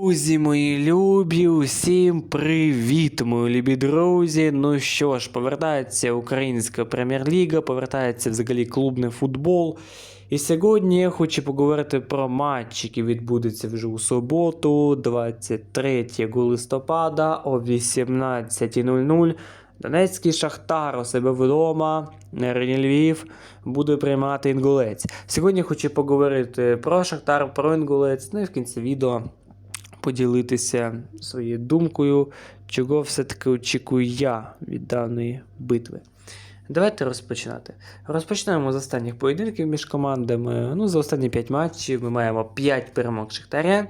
Друзі, мої любі, усім привіт, мої любі друзі. Ну що ж, повертається українська прем'єр-ліга, повертається взагалі клубний футбол. І сьогодні я хочу поговорити про матч, який відбудеться вже у суботу, 23 листопада о 18.00. Донецький Шахтар у себе вдома, на арені Львів, буде приймати інгулець. Сьогодні хочу поговорити про Шахтар, про інгулець, ну і в кінці відео поділитися своєю думкою, чого все-таки очікую я від даної битви. Давайте розпочинати. Розпочнемо з останніх поєдинків між командами. Ну, за останні 5 матчів ми маємо 5 перемог Шахтаря.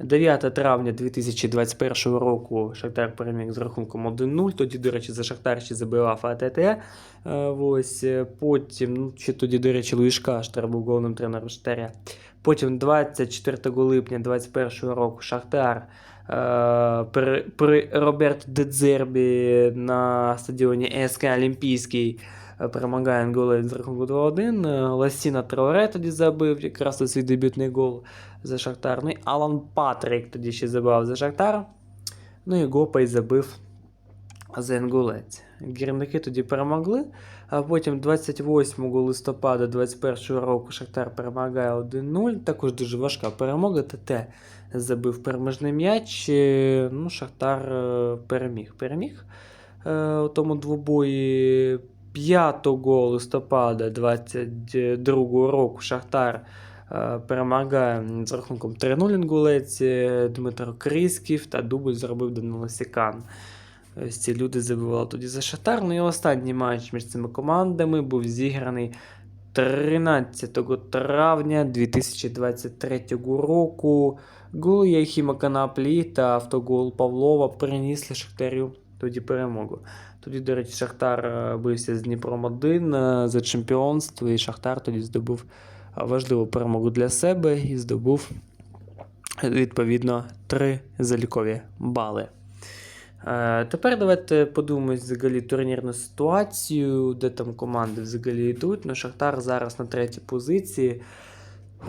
9 травня 2021 року Шахтар переміг з рахунком 1-0. Тоді, до речі, за Шахтар ще забивав АТТ. Е, Ось, е, потім, ну, ще тоді, до речі, Луїш Каштар був головним тренером Шахтаря. Потім 24 липня 2021 року Шахтар е, при, при Роберто Дедзербі на стадіоні СК Олімпійський е, перемагає Ангола з рахунку 2-1. Е, Ласіна Траоре тоді забив якраз свій дебютний гол за Шахтар. Ну і Алан Патрик тоді ще забив за Шахтар. Ну і Гопай забив за Інгулець. Гірники тоді перемогли, а потім 28 листопада 2021 року Шахтар перемагає 1-0. Також дуже важка перемога. ТТ забив переможний м'яч. Е, Ну, Шахтар е, переміг. Переміг е, у тому двобої 5 листопада 2022 року Шахтар перемагає з рахунком 3-0 інгулець Дмитро Крисків та дубль зробив Данило Сікан. Ось ці люди забивали тоді за Шахтар. Ну і останній матч між цими командами був зіграний 13 травня 2023 року. Гол Яхіма Канаплі та автогол Павлова принесли Шахтарю тоді перемогу. Тоді, до речі, Шахтар е, бився з Дніпром 1 е, за чемпіонство, і Шахтар тоді здобув е, важливу перемогу для себе і здобув відповідно три залікові бали. Е, Тепер давайте подумаємо взагалі турнірну ситуацію, де там команди взагалі йдуть. Ну, Шахтар зараз на третій позиції.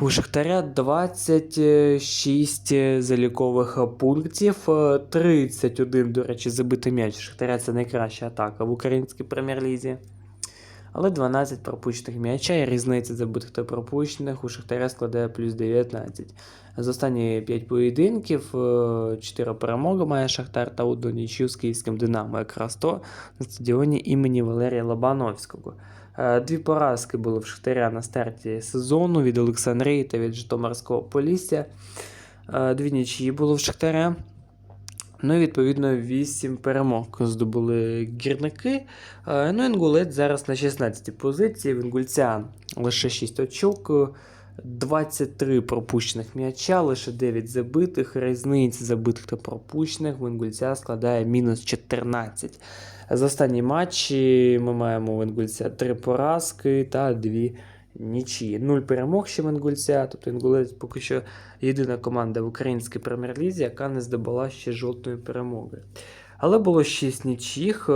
У Шахтаря 26 залікових пунктів, е, 31, до речі, забитий м'яч. Шахтаря це найкраща атака в українській прем'єр-лізі. Але 12 пропущених м'яча і різниця забитих та пропущених у Шахтаря складає плюс 19. З останні 5 поєдинків 4 перемоги має Шахтар та одну нічю з київським Динамо, якраз то на стадіоні імені Валерія Лобановського. Е, Дві поразки були в Шахтаря на старті сезону від Олександрії та від Житомирського Полісся. Е, Дві нічиї було в Шахтаря. Ну і відповідно 8 перемог здобули гірники. Е, Ну, Інгулець зараз на 16 й позиції. В Інгульця лише 6 очок, е, 23 пропущених м'яча, лише 9 забитих. Різниця забитих та пропущених в Інгульця складає мінус 14. За останні матчі ми маємо в Інгульця 3 поразки та 2 нічиї. 0 перемог ще в Інгульця. Тобто Інгулець поки що єдина команда в українській прем'єр-лізі, яка не здобула ще жодної перемоги. Але було 6 нічих. е,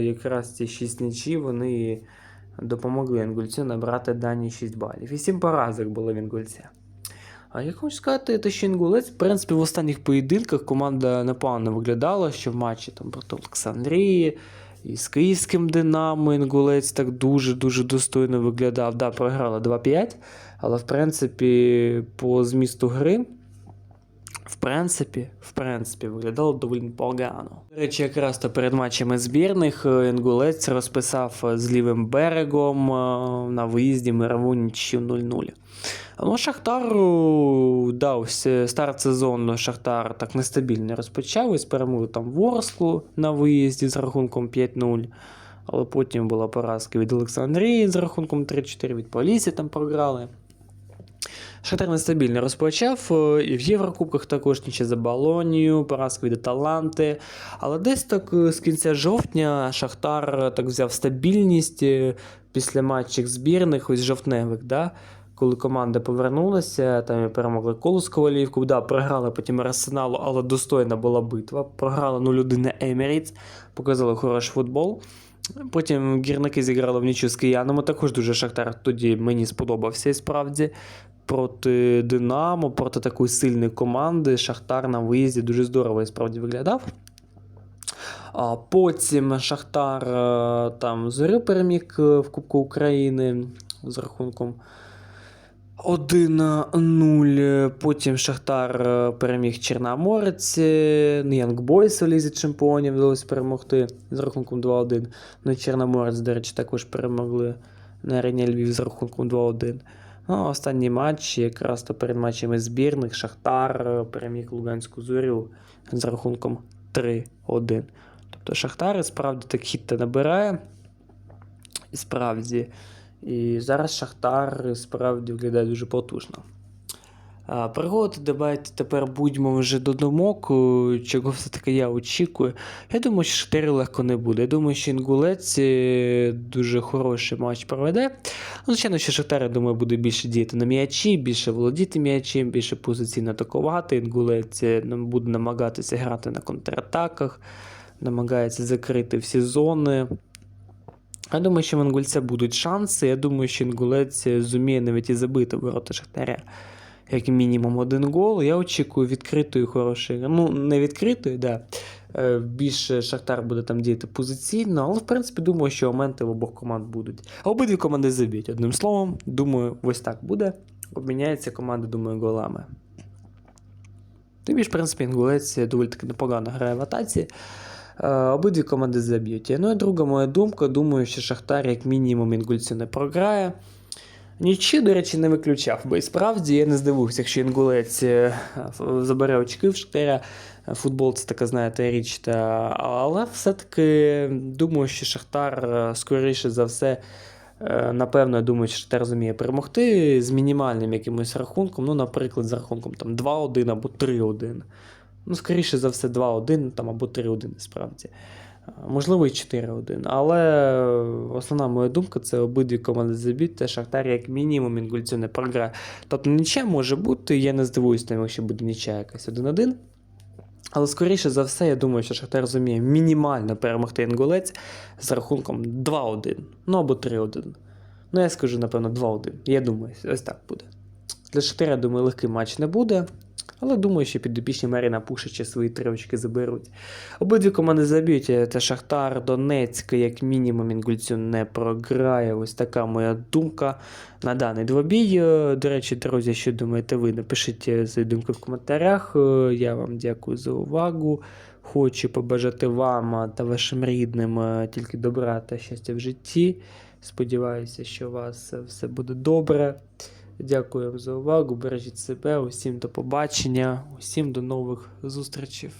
Якраз ці 6 нічі вони допомогли Інгульцю набрати дані 6 балів. І 7 поразок було в Інгульця. А я хочу сказати, те, що Інгулець, в принципі, в останніх поєдинках команда непогано виглядала, що в матчі там проти Олександрії і з Київським Динамо Інгулець так дуже-дуже достойно виглядав. Да, програла 2-5, але в принципі, по змісту гри. В принципі, в принципі, виглядало доволі погано. До речі, якраз то перед матчами збірних е, Інгулець розписав е, з лівим берегом е, на виїзді мирову нічю 0-0. Ну, Шахтару, да, ось е, старт сезону Шахтар так нестабільно розпочав. Ось перемогли там Ворсклу на виїзді з рахунком 5-0. Але потім була поразка від Олександрії з рахунком 3-4 від Полісі там програли. Шахтар нестабільно розпочав, е, і в Єврокубках також ніче за Болонію, поразка від Аталанти. Але десь так е, з кінця жовтня Шахтар так взяв стабільність після матчів збірних, ось жовтневих, да? Коли команда повернулася, там і перемогли Колос Ковалівку, да, програли потім Арсеналу, але достойна була битва. Програли 0-1 на Еміріц, показали хороший футбол. Потім гірники зіграли в нічю з киянами. Також дуже Шахтар тоді мені сподобався і справді. Проти Динамо, проти такої сильної команди. Шахтар на виїзді дуже здорово і справді виглядав. А потім Шахтар е, там Зорю переміг е, в Кубку України з рахунком 1-0. Потім Шахтар е, переміг Чорноморець. е, Ну, Бойс у Лізі Чемпіонів вдалося перемогти з рахунком 2-1. Ну, Чорноморець, до речі, також перемогли на арені Львів з рахунком 2-1. Ну, останній матч, якраз то перед матчами збірних, Шахтар е, переміг Луганську зорю з рахунком 3-1. Тобто Шахтар справді так хід набирає. І справді. І зараз Шахтар справді виглядає дуже потужно. Переходити, давайте тепер будьмо вже до думок, е, чого все-таки я очікую. Я думаю, що Шахтарю легко не буде. Я думаю, що Інгулець е, дуже хороший матч проведе. Ну, звичайно, що Шахтар, я думаю, буде більше діяти на м'ячі, більше володіти м'ячем, більше позиційно атакувати. Інгулець е, буде намагатися грати на контратаках, намагається закрити всі зони. Я думаю, що в Інгульця будуть шанси. Я думаю, що Інгулець зуміє навіть і забити ворота Шахтаря. Як мінімум один гол. Я очікую відкритої хорошої. Ну, не відкритої, да. Е, Більше Шахтар буде там діяти позиційно, але в принципі думаю, що моменти в обох команд будуть. А обидві команди заб'ють. Одним словом, думаю, ось так буде. Обміняються команди, думаю, голами. Тим більш, в принципі, інгулець доволі таки непогано грає в атаці. Е, Обидві команди заб'ють. Ну і друга моя думка, думаю, що Шахтар, як мінімум, інгульцю не програє. Нічі, до речі, не виключав, бо і справді я не здивуюся, якщо інгулець е, забере очки в Шахтаря. Футбол це така, знаєте, річ. Та... Але все-таки думаю, що Шахтар, е, скоріше за все, е, напевно, я думаю, що Шахтар зуміє перемогти з мінімальним якимось рахунком. Ну, наприклад, з рахунком там, 2-1 або 3-1. Ну, скоріше за все, 2-1 там, або 3-1 насправді. Е, Можливо, і 4-1. Але основна моя думка це обидві команди заб'ють, та Шахтар, як мінімум, інгульцю не програє. Тобто нічия може бути, я не здивуюсь, там, якщо буде нічия якась 1-1. Але скоріше за все, я думаю, що Шахтар розуміє мінімально перемогти інгулець з рахунком 2-1. Ну або 3-1. Ну, я скажу, напевно, 2-1. Я думаю, ось так буде. Для Шахтаря, думаю, легкий матч не буде. Але думаю, що підопічні Маріна Пушича свої три очки заберуть. Обидві команди заб'ють, та Шахтар Донецьк, як мінімум, інгульцю не програє. Ось така моя думка на даний двобій. Е, До речі, друзі, що думаєте ви? Напишіть е, свої думки в коментарях. Е, Я вам дякую за увагу. Хочу побажати вам та вашим рідним тільки добра та щастя в житті. Сподіваюся, що у вас все буде добре. Дякую вам за увагу. Бережіть себе. Усім до побачення, усім до нових зустрічей.